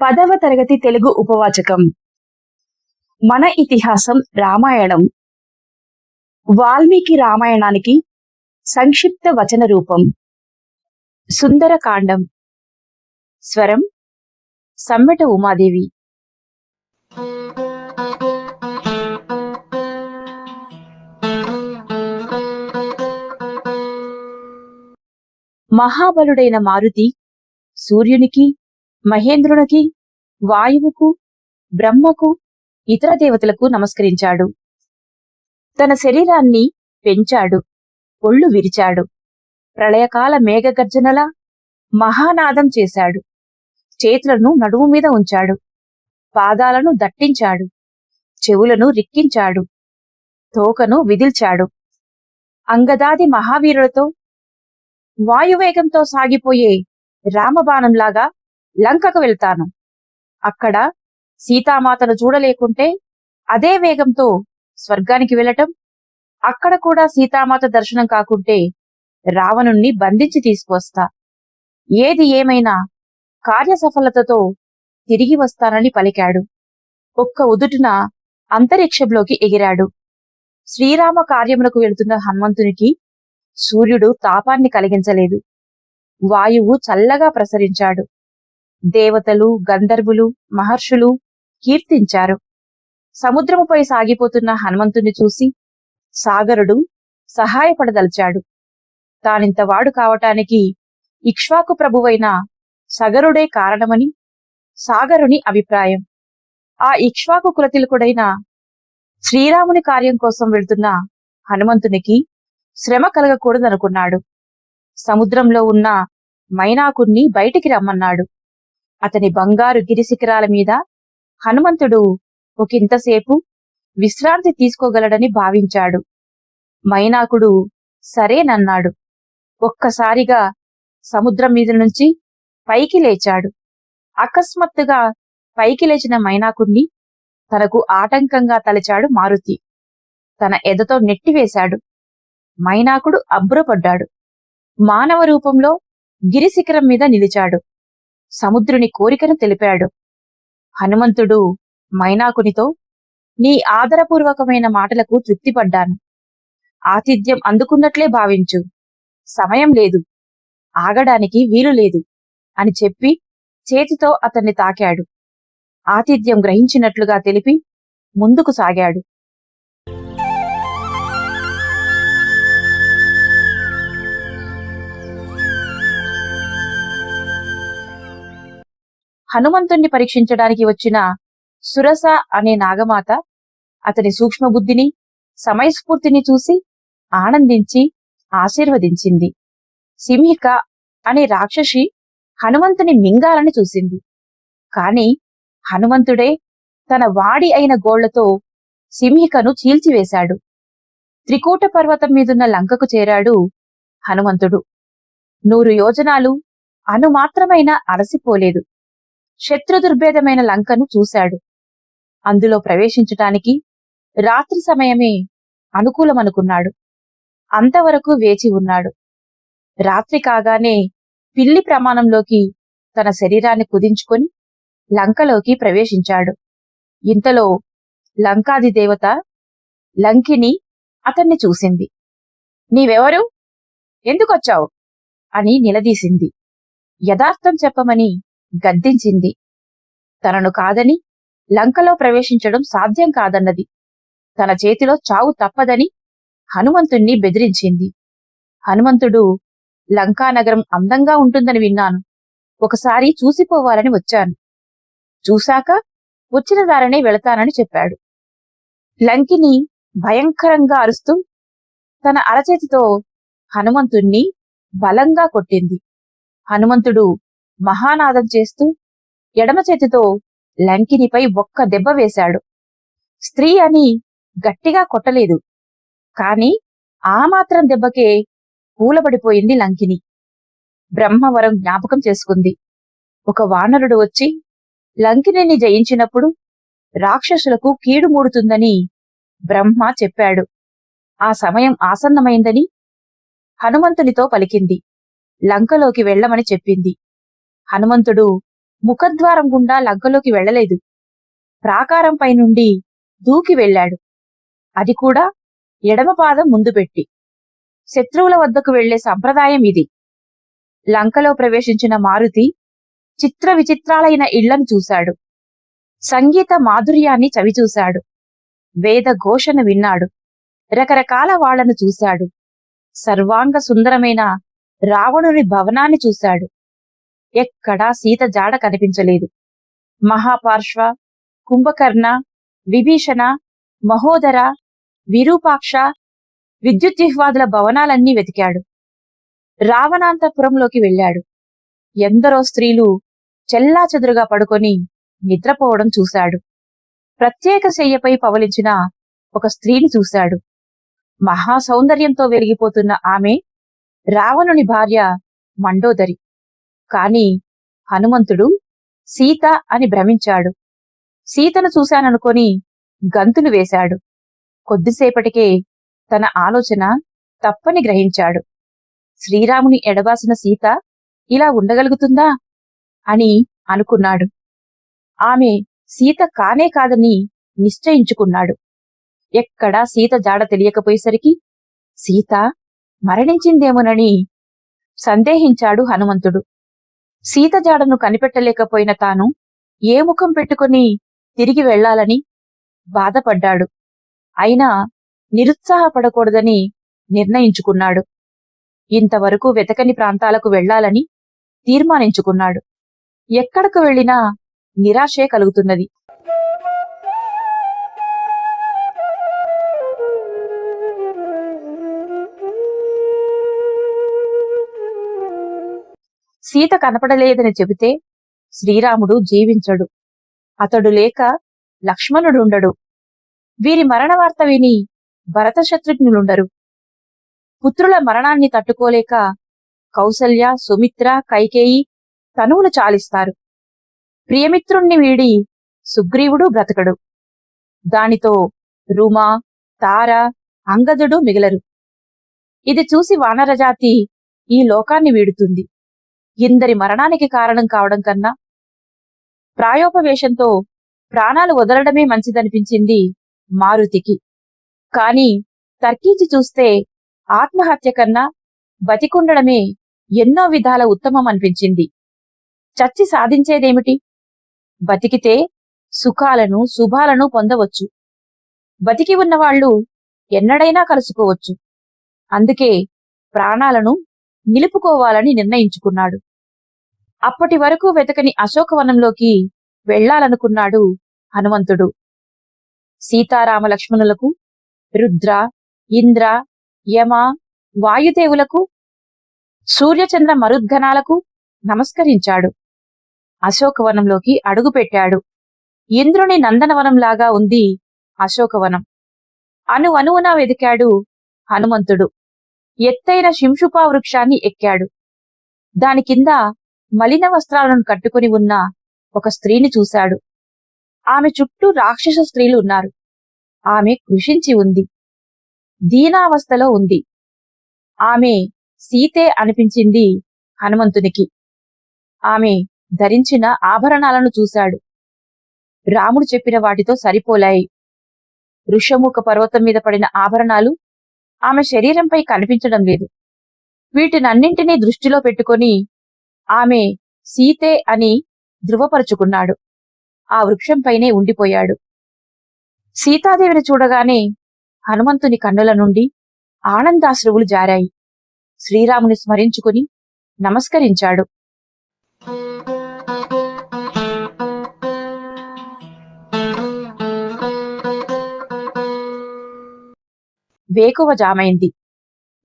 పదవ తరగతి తెలుగు ఉపవాచకం. మన ఇతిహాసం రామాయణం. వాల్మీకి రామాయణానికి సంక్షిప్త వచన రూపం. సుందరకాండం. స్వరం సమ్మెట ఉమాదేవి. మహాబలుడైన మారుతి సూర్యునికి మహేంద్రునికి వాయువుకు బ్రహ్మకు ఇతర దేవతలకు నమస్కరించాడు. తన శరీరాన్ని పెంచాడు. ఒళ్ళు విరిచాడు. ప్రళయకాల మేఘగర్జనలా మహానాదం చేశాడు. చేతులను నడుము మీద ఉంచాడు. పాదాలను దట్టించాడు. చెవులను రిక్కించాడు. తోకను విదిల్చాడు. అంగదాది మహావీరులతో వాయువేగంతో సాగిపోయే రామబాణంలాగా లంకకు వెళ్తాను. అక్కడ సీతామాతను చూడలేకుంటే అదే వేగంతో స్వర్గానికి వెళ్ళటం అక్కడ కూడా సీతామాత దర్శనం కాకుంటే రావణుణ్ణి బంధించి తీసుకువస్తా. ఏది ఏమైనా కార్యసఫలతతో తిరిగి వస్తానని పలికాడు. ఒక్క ఉదుటున అంతరిక్షంలోకి ఎగిరాడు. శ్రీరామ కార్యములకు వెళుతున్న హనుమంతునికి సూర్యుడు తాపాన్ని కలిగించలేదు. వాయువు చల్లగా ప్రసరించాడు. దేవతలు గంధర్వులు మహర్షులు కీర్తించారు. సముద్రముపై సాగిపోతున్న హనుమంతుని చూసి సాగరుడు సహాయపడదలిచాడు. తానింతవాడు కావటానికి ఇక్ష్వాకు ప్రభువైన సగరుడే కారణమని సాగరుని అభిప్రాయం. ఆ ఇక్ష్వాకు కులతిలకుడైన శ్రీరాముని కార్యం కోసం వెళ్తున్న హనుమంతునికి శ్రమ కలగకూడదనుకున్నాడు. సముద్రంలో ఉన్న మైనాకుణ్ణి బయటికి రమ్మన్నాడు. అతని బంగారు గిరిశిఖరాల మీద హనుమంతుడు ఒకంతసేపు విశ్రాంతి తీసుకోగలడని భావించాడు. మైనాకుడు సరేనన్నాడు ఒక్కసారిగా సముద్రం మీద నుంచి పైకి లేచాడు. అకస్మాత్తుగా పైకి లేచిన మైనాకుణ్ణి తనకు ఆటంకంగా తలచాడు మారుతి. తన ఎదతో నెట్టివేశాడు. మైనాకుడు అబ్బురపడ్డాడు. మానవ రూపంలో గిరిశిఖరం మీద నిలిచాడు. సముద్రుని కోరికను తెలిపాడు. హనుమంతుడు మైనాకునితో నీ ఆదరపూర్వకమైన మాటలకు తృప్తిపడ్డాను. ఆతిథ్యం అందుకున్నట్లే భావించు. సమయం లేదు. ఆగడానికి వీలు లేదు. అని చెప్పి చేతితో అతన్ని తాకాడు. ఆతిథ్యం గ్రహించినట్లుగా తెలిపి ముందుకు సాగాడు. హనుమంతుణ్ణి పరీక్షించడానికి వచ్చిన సురస అనే నాగమాత అతని సూక్ష్మబుద్ధిని సమయస్ఫూర్తిని చూసి ఆనందించి ఆశీర్వదించింది. సింహిక అనే రాక్షసి హనుమంతుని మింగాలని చూసింది. కాని హనుమంతుడే తన వాడి అయిన గోళ్ళతో సింహికను చీల్చివేశాడు. త్రికూట పర్వతం మీదున్న లంకకు చేరాడు హనుమంతుడు. నూరు యోజనాలు అనుమాత్రమైన అలసిపోలేదు. శత్రుదుర్భేదమైన లంకను చూశాడు. అందులో ప్రవేశించటానికి రాత్రి సమయమే అనుకూలమనుకున్నాడు. అంతవరకు వేచి ఉన్నాడు. రాత్రి కాగానే పిల్లి ప్రమాణంలోకి తన శరీరాన్ని కుదించుకొని లంకలోకి ప్రవేశించాడు. ఇంతలో లంకాది దేవత లంకిని అతన్ని చూసింది. నీవెవరు? ఎందుకొచ్చావు? అని నిలదీసింది. యథార్థం చెప్పమని గద్దించింది. తనను కాదని లంకలో ప్రవేశించడం సాధ్యం కాదన్నది. తన చేతిలో చావు తప్పదని హనుమంతుణ్ణి బెదిరించింది. హనుమంతుడు లంకానగరం అందంగా ఉంటుందని విన్నాను. ఒకసారి చూసిపోవాలని వచ్చాను. చూశాక వచ్చిన దారనే వెళతానని చెప్పాడు. లంకిని భయంకరంగా అరుస్తూ తన అరచేతితో హనుమంతుణ్ణి బలంగా కొట్టింది. హనుమంతుడు మహానాదం చేస్తూ ఎడమ చేతితో లంకినిపై ఒక్క దెబ్బ వేశాడు. స్త్రీ అని గట్టిగా కొట్టలేదు. కాని ఆ మాత్రం దెబ్బకే కూలబడిపోయింది లంకిని బ్రహ్మవరం జ్ఞాపకం చేసుకుంది. ఒక వానరుడు వచ్చి లంకిని జయించినప్పుడు రాక్షసులకు కీడు మూడుతుందని బ్రహ్మ చెప్పాడు. ఆ సమయం ఆసన్నమైందని హనుమంతునితో పలికింది. లంకలోకి వెళ్ళమని చెప్పింది. హనుమంతుడు ముఖద్వారం గుండా లంకలోకి వెళ్ళలేదు. ప్రాకారం పైనుండి దూకి వెళ్ళాడు. అది కూడా ఎడమ పాదం ముందు పెట్టి. శత్రువుల వద్దకు వెళ్ళే సంప్రదాయం ఇది. లంకలో ప్రవేశించిన మారుతి చిత్ర విచిత్రాలైన ఇళ్ళను చూశాడు. సంగీత మాధుర్యాన్ని చవిచూశాడు. వేద ఘోషను విన్నాడు. రకరకాల వాళ్ళను చూశాడు. సర్వాంగ సుందరమైన రావణుని భవనాన్ని చూశాడు. ఎక్కడా సీత జాడ కనిపించలేదు. మహాపార్శ్వ కుంభకర్ణ విభీషణ మహోదర విరూపాక్ష విద్యుజ్జిహ్వాదుల భవనాలన్నీ వెతికాడు. రావణాంతపురంలోకి వెళ్ళాడు. ఎందరో స్త్రీలు చెల్లాచెదురుగా పడుకొని నిద్రపోవడం చూశాడు. ప్రత్యేక శయ్యపై పవలించిన ఒక స్త్రీని చూశాడు. మహా సౌందర్యంతో వెలిగిపోతున్న ఆమె రావణుని భార్య మండోదరి. కాని హనుమంతుడు సీత అని భ్రమించాడు. సీతను చూశాననుకొని గంతులు వేశాడు. కొద్దిసేపటికే తన ఆలోచన తప్పని గ్రహించాడు. శ్రీరాముని ఎడబాసిన సీత ఇలా ఉండగలుగుతుందా? అని అనుకున్నాడు. ఆమె సీత కానే కాదని నిశ్చయించుకున్నాడు. ఎక్కడా సీత జాడ తెలియకపోయేసరికి సీత మరణించిందేమోనని సందేహించాడు హనుమంతుడు. సీత జాడను కనిపెట్టలేకపోయిన తాను ఏ ముఖం పెట్టుకుని తిరిగి వెళ్ళాలని బాధపడ్డాడు. అయినా నిరుత్సాహపడకూడదని నిర్ణయించుకున్నాడు. ఇంతవరకు వెతకని ప్రాంతాలకు వెళ్ళాలని తీర్మానించుకున్నాడు. ఎక్కడకు వెళ్ళినా నిరాశే కలుగుతున్నది. సీత కనపడలేదని చెబితే శ్రీరాముడు జీవించడు. అతడు లేక లక్ష్మణుడుండడు. వీరి మరణ వార్త విని భరత శత్రుఘ్నులుండరు పుత్రుల మరణాన్ని తట్టుకోలేక కౌసల్య సుమిత్ర కైకేయి తనువులు చాలిస్తారు. ప్రియమిత్రుణ్ణి వీడి సుగ్రీవుడు బ్రతకడు. దానితో రుమ తార అంగదుడు మిగలరు. ఇది చూసి వానరజాతి ఈ లోకాన్ని వీడుతుంది. ఇందరి మరణానికి కారణం కావడం కన్నా ప్రాయోపవేశంతో ప్రాణాలు వదలడమే మంచిదనిపించింది మారుతికి. కాని తర్కించి చూస్తే ఆత్మహత్య కన్నా బతికుండడమే ఎన్నో విధాల ఉత్తమం అనిపించింది చచ్చి సాధించేదేమిటి? బతికితే సుఖాలను శుభాలను పొందవచ్చు. బతికి ఉన్నవాళ్ళు ఎన్నడైనా కలుసుకోవచ్చు. అందుకే ప్రాణాలను నిలుపుకోవాలని నిర్ణయించుకున్నాడు. అప్పటి వరకు వెతకని అశోకవనంలోకి వెళ్ళాలనుకున్నాడు హనుమంతుడు. సీతారామ లక్ష్మణులకు రుద్ర ఇంద్ర యమ వాయుదేవులకు సూర్యచంద్ర మరుద్గణాలకు నమస్కరించాడు. అశోకవనంలోకి అడుగుపెట్టాడు. ఇంద్రుని నందనవనంలాగా ఉంది అశోకవనం. అను అనువున వెదికాడు హనుమంతుడు. ఎత్తైన శింషుపా వృక్షాన్ని ఎక్కాడు. దాని కింద మలిన వస్త్రాలను కట్టుకుని ఉన్న ఒక స్త్రీని చూశాడు. ఆమె చుట్టూ రాక్షస స్త్రీలు ఉన్నారు. ఆమె కృషించి ఉంది. దీనావస్థలో ఉంది. ఆమె సీతే అనిపించింది హనుమంతునికి. ఆమె ధరించిన ఆభరణాలను చూశాడు. రాముడు చెప్పిన వాటితో సరిపోలాయి. ఋషముఖ పర్వతం మీద పడిన ఆభరణాలు ఆమె శరీరంపై కనిపించడం లేదు. వీటినన్నింటినీ దృష్టిలో పెట్టుకొని ఆమె సీతే అని ధృవపరుచుకున్నాడు. ఆ వృక్షంపైనే ఉండిపోయాడు. సీతాదేవిని చూడగానే హనుమంతుని కన్నుల నుండి ఆనందాశ్రువులు జారాయి. శ్రీరాముని స్మరించుకుని నమస్కరించాడు. వేకువ జామైంది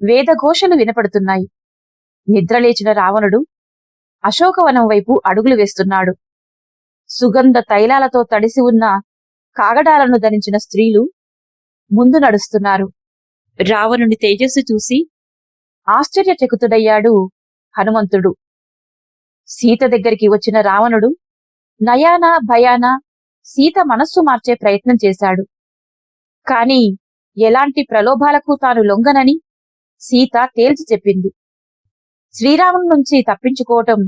వేదఘోషలు వినపడుతున్నాయి. నిద్రలేచిన రావణుడు అశోకవనం వైపు అడుగులు వేస్తున్నాడు. సుగంధ తైలాలతో తడిసి ఉన్న కాగడాలను ధరించిన స్త్రీలు ముందు నడుస్తున్నారు. రావణుని తేజస్సు చూసి ఆశ్చర్యచకుతుడయ్యాడు హనుమంతుడు. సీత దగ్గరికి వచ్చిన రావణుడు నయాన భయాన సీత మనస్సు మార్చే ప్రయత్నం చేశాడు. కాని ఎలాంటి ప్రలోభాలకు తాను లొంగనని సీత తేల్చి చెప్పింది. శ్రీరాముని నుంచి తప్పించుకోవటం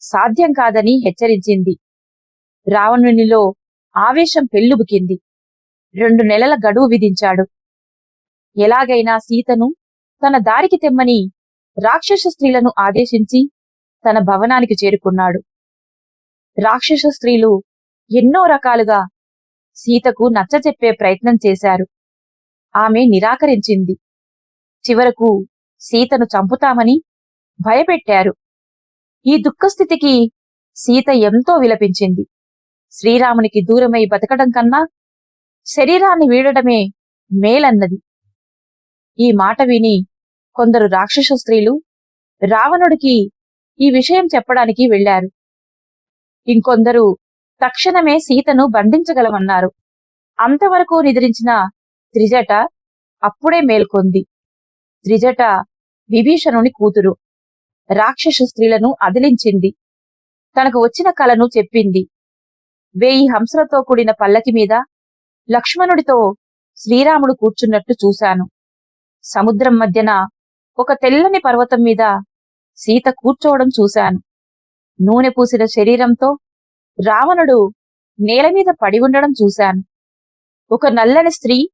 సాధ్యం కాదని హెచ్చరించింది. రావణునిలో ఆవేశం పెళ్ళుబుకింది రెండు నెలల గడువు విధించాడు. ఎలాగైనా సీతను తన దారికి తెమ్మని రాక్షస స్త్రీలను ఆదేశించి తన భవనానికి చేరుకున్నాడు. రాక్షస స్త్రీలు ఎన్నో రకాలుగా సీతకు నచ్చచెప్పే ప్రయత్నం చేశారు. ఆమె నిరాకరించింది. చివరకు సీతను చంపుతామని భయపెట్టారు. ఈ దుఃఖస్థితికి సీత ఎంతో విలపించింది. శ్రీరామునికి దూరమై బతకడం కన్నా శరీరాన్ని వీడడమే మేలన్నది. ఈ మాట విని కొందరు రాక్షస స్త్రీలు రావణుడికి ఈ విషయం చెప్పడానికి వెళ్ళారు ఇంకొందరు తక్షణమే సీతను బంధించగలమన్నారు. అంతవరకు నిద్రించిన త్రిజట అప్పుడే మేల్కొంది. త్రిజట విభీషణుని కూతురు. రాక్షస స్త్రీలను అదిలించింది. తనకు వచ్చిన కలను చెప్పింది. వేయి హంసలతో కూడిన పల్లకి మీద లక్ష్మణుడితో శ్రీరాముడు కూర్చున్నట్టు చూశాను. సముద్రం మధ్యన ఒక తెల్లని పర్వతం మీద సీత కూర్చోవడం చూశాను. నూనె పూసిన శరీరంతో రావణుడు నేల మీద పడి ఉండడం చూశాను. ఒక నల్లని స్త్రీ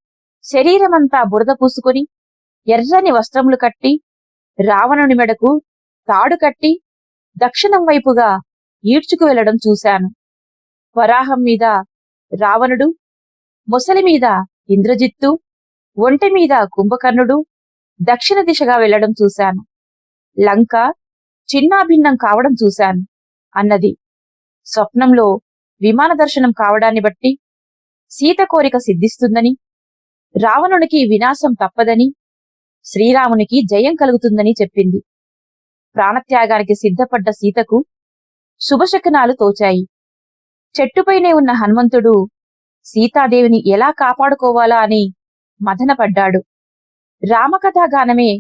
శరీరమంతా బురద పూసుకుని ఎర్రని వస్త్రములు కట్టి రావణుని మెడకు తాడు కట్టి దక్షిణం వైపుగా ఈడ్చుకు వెళ్ళడం చూశాను. వరాహం మీద రావణుడు ముసలి మీద ఇంద్రజిత్తు ఒంటి మీద కుంభకర్ణుడు దక్షిణ దిశగా వెళ్ళడం చూశాను. లంక చిన్నాభిన్నం కావడం చూశాను అన్నది. స్వప్నంలో విమాన దర్శనం కావడాన్ని బట్టి సీత కోరిక సిద్ధిస్తుందని రావణునికి వినాశం తప్పదని శ్రీరామునికి జయం కలుగుతుందని చెప్పింది. ప్రాణత్యాగానికి సిద్ధపడ్డ సీతకు శుభశకనాలు తోచాయి. చెట్టుపైనే ఉన్న హనుమంతుడు సీతాదేవిని ఎలా కాపాడుకోవాలా అని మదనపడ్డాడు రామకథాగానమే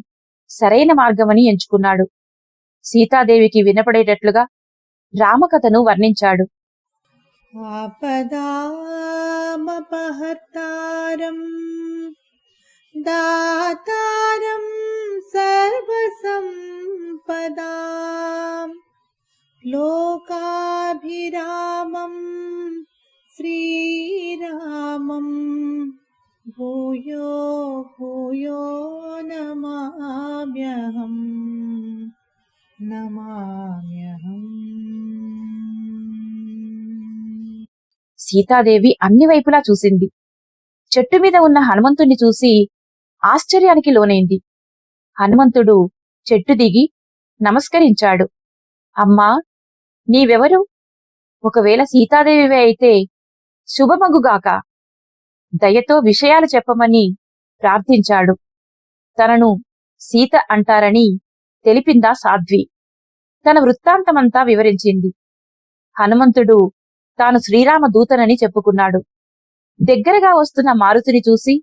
సరైన మార్గమని ఎంచుకున్నాడు. సీతాదేవికి వినపడేటట్లుగా రామకథను వర్ణించాడు. దాతారం సర్వసం సంపదా లోకాభిరామం శ్రీరామం భూయో భూయో నమామ్యహం నమామ్యహం సీతాదేవి అన్ని వైపులా చూసింది. చెట్టు మీద ఉన్న హనుమంతుణ్ణి చూసి ఆశ్చర్యానికి లోనైంది. హనుమంతుడు చెట్టు దిగి నమస్కరించాడు. అమ్మా నీవెవరు? ఒకవేళ సీతాదేవివే అయితే శుభమగుగాక. దయతో విషయాలు చెప్పమని ప్రార్థించాడు. తనను సీత అంటారని తెలిపిందా సాధ్వి? తన వృత్తాంతమంతా వివరించింది. హనుమంతుడు తాను శ్రీరామ దూతనని చెప్పుకున్నాడు. దగ్గరగా వస్తున్న మారుతిని చూసి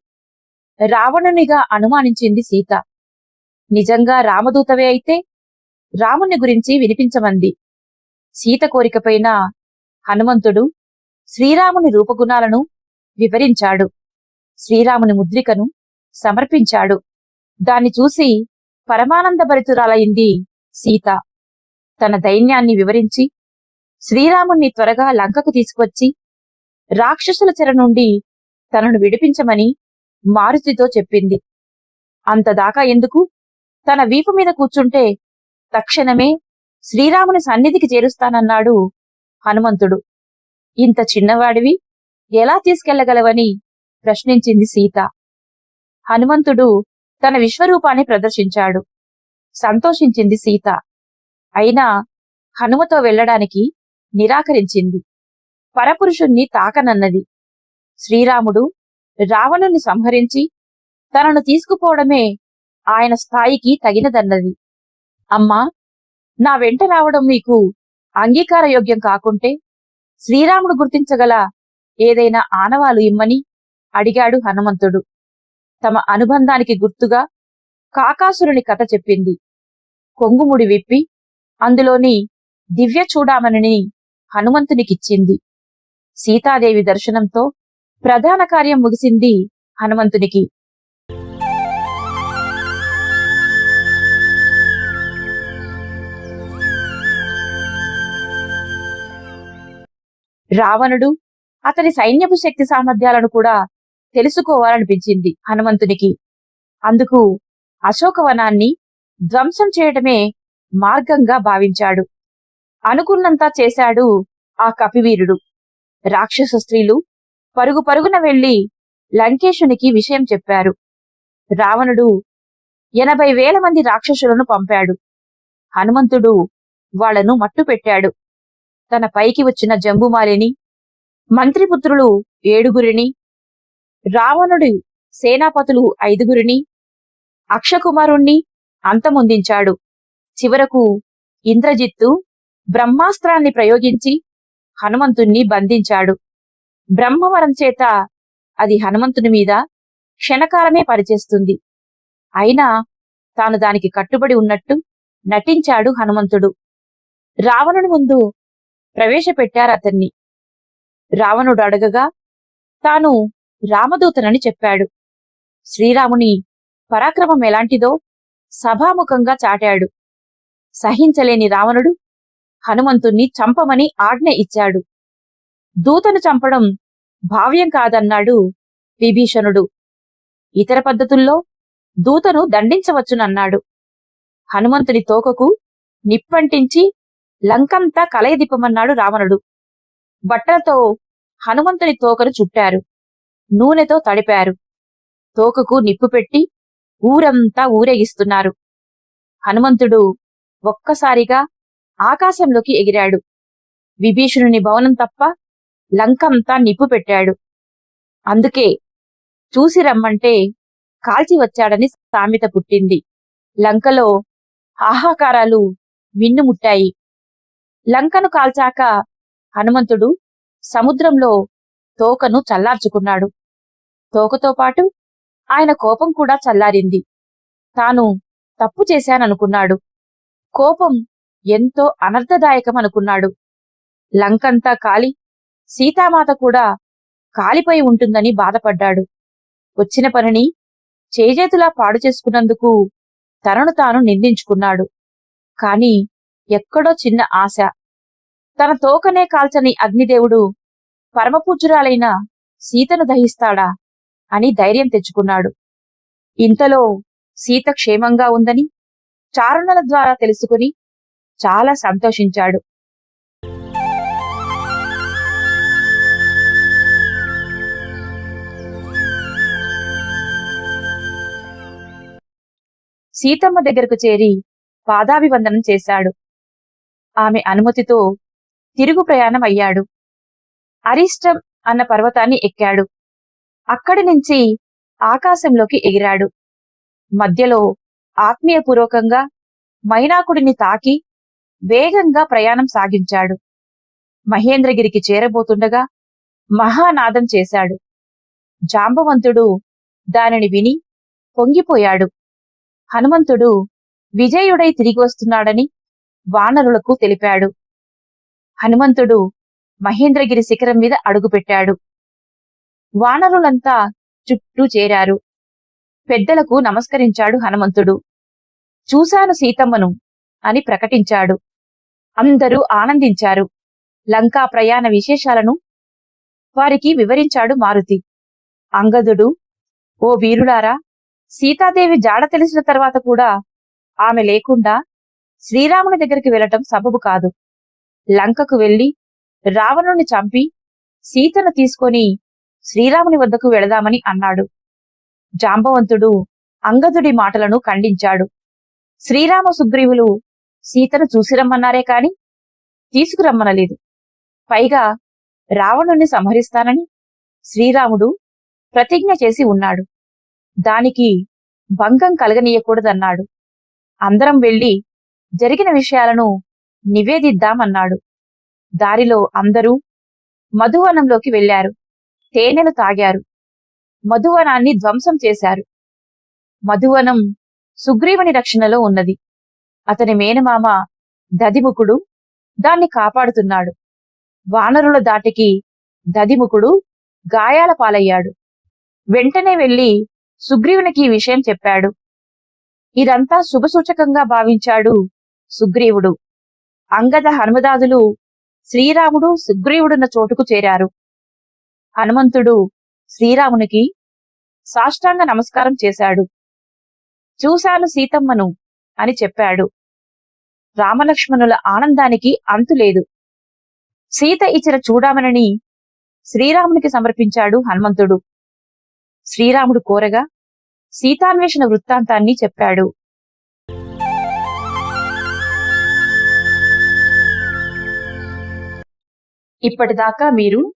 రావణునిగా అనుమానించింది సీత. నిజంగా రామదూతవే అయితే రాముని గురించి వినిపించమంది. సీత కోరికపైన హనుమంతుడు శ్రీరాముని రూపగుణాలను వివరించాడు. శ్రీరాముని ముద్రికను సమర్పించాడు. దాన్ని చూసి పరమానందభరితురాలైంది సీత. తన దైన్యాన్ని వివరించి శ్రీరాముణ్ణి త్వరగా లంకకు తీసుకొచ్చి రాక్షసుల చెర నుండి తనను విడిపించమని మారుతితో చెప్పింది. అంతదాకా ఎందుకు? తన వీపు మీద కూర్చుంటే తక్షణమే శ్రీరాముని సన్నిధికి చేరుస్తానన్నాడు హనుమంతుడు. ఇంత చిన్నవాడివి ఎలా తీసుకెళ్ళగలవని ప్రశ్నించింది సీత. హనుమంతుడు తన విశ్వరూపాన్ని ప్రదర్శించాడు. సంతోషించింది సీత. అయినా హనుమతో వెళ్ళడానికి నిరాకరించింది. పరపురుషుణ్ణి తాకనన్నది. శ్రీరాముడు రావణుని సంహరించి తనను తీసుకుపోవడమే ఆయన స్థాయికి తగినదన్నది. అమ్మా నా వెంట రావడం మీకు అంగీకారయోగ్యం కాకుంటే శ్రీరాముడు గుర్తించగల ఏదైనా ఆనవాలు ఇమ్మని అడిగాడు హనుమంతుడు. తమ అనుబంధానికి గుర్తుగా కాకాసురుని కథ చెప్పింది. కొంగుముడి విప్పి అందులోని దివ్య చూడామణిని హనుమంతునికిచ్చింది. సీతాదేవి దర్శనంతో ప్రధాన కార్యం ముగిసింది హనుమంతునికి. రావణుడు అతని సైన్యపు శక్తి సామర్థ్యాలను కూడా తెలుసుకోవాలనిపించింది హనుమంతునికి. అందుకు అశోకవనాన్ని ధ్వంసం చేయడమే మార్గంగా భావించాడు. అనుకున్నంతా చేశాడు ఆ కపివీరుడు. రాక్షస స్త్రీలు పరుగు పరుగున వెళ్ళి లంకేశునికి విషయం చెప్పారు. రావణుడు ఎనభై వేల మంది రాక్షసులను పంపాడు. హనుమంతుడు వాళ్ళను మట్టుపెట్టాడు. తన పైకి వచ్చిన జంబుమాలిని మంత్రిపుత్రులు ఏడుగురిని రావణుడి సేనాపతులు ఐదుగురిని అక్షకుమారుణ్ణి అంతమొందించాడు. చివరకు ఇంద్రజిత్తు బ్రహ్మాస్త్రాన్ని ప్రయోగించి హనుమంతుణ్ణి బంధించాడు. బ్రహ్మవరం చేత అది హనుమంతుని మీద క్షణకాలమే పనిచేస్తుంది. అయినా తాను దానికి కట్టుబడి ఉన్నట్టు నటించాడు హనుమంతుడు. రావణుని ముందు ప్రవేశపెట్టారు అతన్ని. రావణుడు అడగగా తాను రామదూతనని చెప్పాడు. శ్రీరాముని పరాక్రమం ఎలాంటిదో సభాముఖంగా చాటాడు. సహించలేని రావణుడు హనుమంతుణ్ణి చంపమని ఆజ్ఞ ఇచ్చాడు. దూతను చంపడం భావ్యం కాదన్నాడు విభీషణుడు. ఇతర పద్ధతుల్లో దూతను దండించవచ్చునన్నాడు. హనుమంతుని తోకకు నిప్పంటించి లంకంతా కలయదిప్పమన్నాడు రావణుడు. బట్టలతో హనుమంతుని తోకను చుట్టారు. నూనెతో తడిపారు. తోకకు నిప్పు పెట్టి ఊరంతా ఊరేగిస్తున్నారు. హనుమంతుడు ఒక్కసారిగా ఆకాశంలోకి ఎగిరాడు. విభీషణుని భవనం తప్ప లంకంతా నిప్పు పెట్టాడు. అందుకే చూసి రమ్మంటే కాల్చి వచ్చాడని సామెత పుట్టింది. లంకలో ఆహాకారాలు మిన్నుముట్టాయి. లంకను కాల్చాక హనుమంతుడు సముద్రంలో తోకను చల్లార్చుకున్నాడు. తోకతో పాటు ఆయన కోపం కూడా చల్లారింది. తాను తప్పు చేశాననుకున్నాడు. కోపం ఎంతో అనర్థదాయకం అనుకున్నాడు. లంకంతా కాలి సీతామాత కూడా కాలిపోయి ఉంటుందని బాధపడ్డాడు. వచ్చిన పనిని చేజేతులా పాడు చేసుకున్నందుకు తనను తాను నిందించుకున్నాడు. కాని ఎక్కడో చిన్న ఆశ తన తోకనే కాల్చని అగ్నిదేవుడు పరమపూజ్యురాలైన సీతను దహిస్తాడా అని ధైర్యం తెచ్చుకున్నాడు. ఇంతలో సీత క్షేమంగా ఉందని చారుణల ద్వారా తెలుసుకుని చాలా సంతోషించాడు. సీతమ్మ దగ్గరకు చేరి పాదాభివందనం చేశాడు. ఆమె అనుమతితో తిరుగు ప్రయాణం అయ్యాడు. అరిష్టం అన్న పర్వతాన్ని ఎక్కాడు. అక్కడి నుంచి ఆకాశంలోకి ఎగిరాడు. మధ్యలో ఆత్మీయపూర్వకంగా మైనాకుడిని తాకి వేగంగా ప్రయాణం సాగించాడు. మహేంద్రగిరికి చేరబోతుండగా మహానాదం చేశాడు. జాంబవంతుడు దానిని విని పొంగిపోయాడు. హనుమంతుడు విజయుడై తిరిగి వస్తున్నాడని వానరులకు తెలిపాడు. హనుమంతుడు మహేంద్రగిరి శిఖరం మీద అడుగుపెట్టాడు. వానరులంతా చుట్టూ చేరారు. పెద్దలకు నమస్కరించాడు హనుమంతుడు. చూశాను సీతమ్మను అని ప్రకటించాడు. అందరూ ఆనందించారు. లంకా ప్రయాణ విశేషాలను వారికి వివరించాడు మారుతి. అంగదుడు ఓ వీరులారా సీతాదేవి జాడ తెలిసిన తర్వాత కూడా ఆమె లేకుండా శ్రీరాముని దగ్గరికి వెళ్ళటం సబబు కాదు. లంకకు వెళ్ళి రావణుని చంపి సీతను తీసుకొని శ్రీరాముని వద్దకు వెళదామని అన్నాడు. జాంబవంతుడు అంగదుడి మాటలను ఖండించాడు. శ్రీరామ సుగ్రీవులు సీతను చూసిరమ్మన్నారే కాని తీసుకురమ్మనలేదు పైగా రావణుణ్ణి సంహరిస్తానని శ్రీరాముడు ప్రతిజ్ఞ చేసి ఉన్నాడు. దానికి భంగం కలగనీయకూడదన్నాడు. అందరం వెళ్ళి జరిగిన విషయాలను నివేదిద్దామన్నాడు. దారిలో అందరూ మధువనంలోకి వెళ్ళారు తేనెలు తాగారు. మధువనాన్ని ధ్వంసం చేశారు. మధువనం సుగ్రీవుని రక్షణలో ఉన్నది. అతని మేనమామ దదిముఖుడు దాన్ని కాపాడుతున్నాడు. వానరుల దాటికి దదిముఖుడు గాయాల పాలయ్యాడు. వెంటనే వెళ్ళి సుగ్రీవునికి ఈ విషయం చెప్పాడు. ఇదంతా శుభసూచకంగా భావించాడు సుగ్రీవుడు. అంగద హనుమదాదులు శ్రీరాముడు సుగ్రీవుడున్న చోటుకు చేరారు. హనుమంతుడు శ్రీరామునికి సాష్టాంగ నమస్కారం చేశాడు. చూశాను సీతమ్మను అని చెప్పాడు. రామలక్ష్మణుల ఆనందానికి అంతులేదు సీత ఇచ్చిన చూడామనని శ్రీరామునికి సమర్పించాడు హనుమంతుడు. శ్రీరాముడు కోరగా సీతాన్వేషణ వృత్తాంతాన్ని చెప్పాడు. ఇప్పటిదాకా మీరు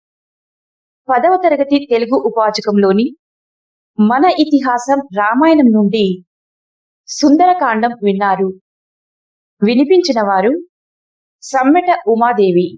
పదవ తరగతి తెలుగు ఉపాచకంలోని మన ఇతిహాసం రామాయణం నుండి సుందరకాండం విన్నారు. వినిపించిన వారు సమ్మెట ఉమాదేవి.